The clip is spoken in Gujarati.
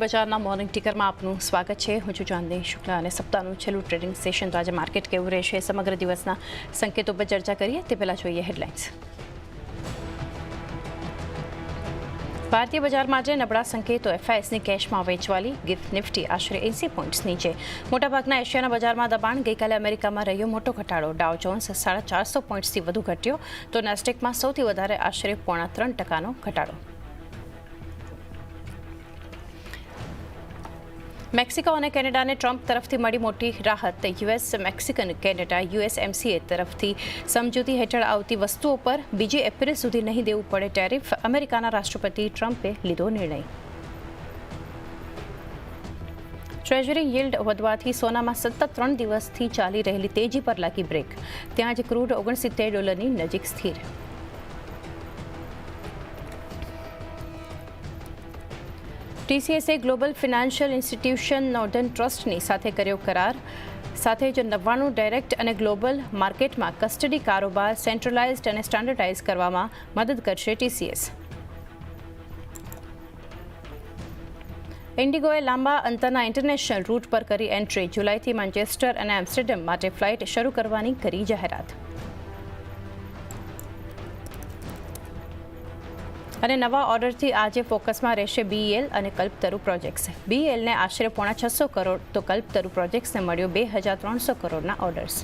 બજારના મોર્નિંગ ટીકરમાં આપનું સ્વાગત છે. હું છું ચાંદની શુક્લા અને સપ્તાહનું છેલ્લું ટ્રેડિંગ સેશન તો આજે માર્કેટ કેવું રહેશે સમગ્ર દિવસના સંકેતો પર ચર્ચા કરીએ. તે પહેલાં જોઈએ હેડલાઇન્સ. ભારતીય બજારમાં આજે નબળા સંકેતો એફઆઈએસની કેશમાં વેચવાલી. ગિફ્ટ, નિફ્ટી આશરે એંસી પોઈન્ટ્સ નીચે. મોટાભાગના એશિયાના બજારમાં દબાણ. ગઈકાલે અમેરિકામાં રહ્યો મોટો ઘટાડો. ડાવ જોન્સ સાડા ચારસો પોઈન્ટ્સથી વધુ ઘટ્યો. તો નાસ્ટેકમાં સૌથી વધારે આશરે પોણા ત્રણ ટકાનો ઘટાડો. મેક્સિકો અને કેનેડાને ટ્રમ્પ તરફથી મળી મોટી રાહત. યુએસ મેક્સિકન કેનેડા યુએસએમસીએ તરફથી સમજૂતી હેઠળ આવતી વસ્તુઓ પર બીજી એપ્રિલ સુધી નહીં દેવું પડે ટેરિફ. અમેરિકાના રાષ્ટ્રપતિ ટ્રમ્પે લીધો નિર્ણય. ટ્રેઝરી વધવાથી સોનામાં સતત ત્રણ દિવસથી ચાલી રહેલી તેજી પર લાગી બ્રેક. ત્યાં જ ક્રૂડ ઓગણસિત્તેર ડોલરની નજીક સ્થિર. ટીસીએસે ગ્લોબલ ફિનાન્શિયલ ઇન્સ્ટિટ્યુશન નોર્ધન ટ્રસ્ટની સાથે કર્યો કરાર. સાથે જ નવ્વાણું ડાયરેક્ટ અને ગ્લોબલ માર્કેટમાં કસ્ટડી કારોબાર સેન્ટ્રલાઇઝ્ડ અને સ્ટાન્ડર્ડાઇઝ કરવામાં મદદ કરશે ટીસીએસ. ઇન્ડિગોએ લાંબા અંતરના ઇન્ટરનેશનલ રૂટ પર કરી એન્ટ્રી. જુલાઈથી માન્ચેસ્ટર અને એમ્સ્ટરડેમ માટે ફ્લાઇટ શરૂ કરવાની કરી જાહેરાત. અને નવા ઓર્ડરથી આજે ફોકસમાં રહેશે બીએલ અને કલ્પતરુ પ્રોજેક્ટ્સ. બીએલને આશરે પોણા છસો કરોડ, તો કલ્પતરુ પ્રોજેક્ટ્સને મળ્યો બે હજાર ત્રણસો કરોડના ઓર્ડર્સ.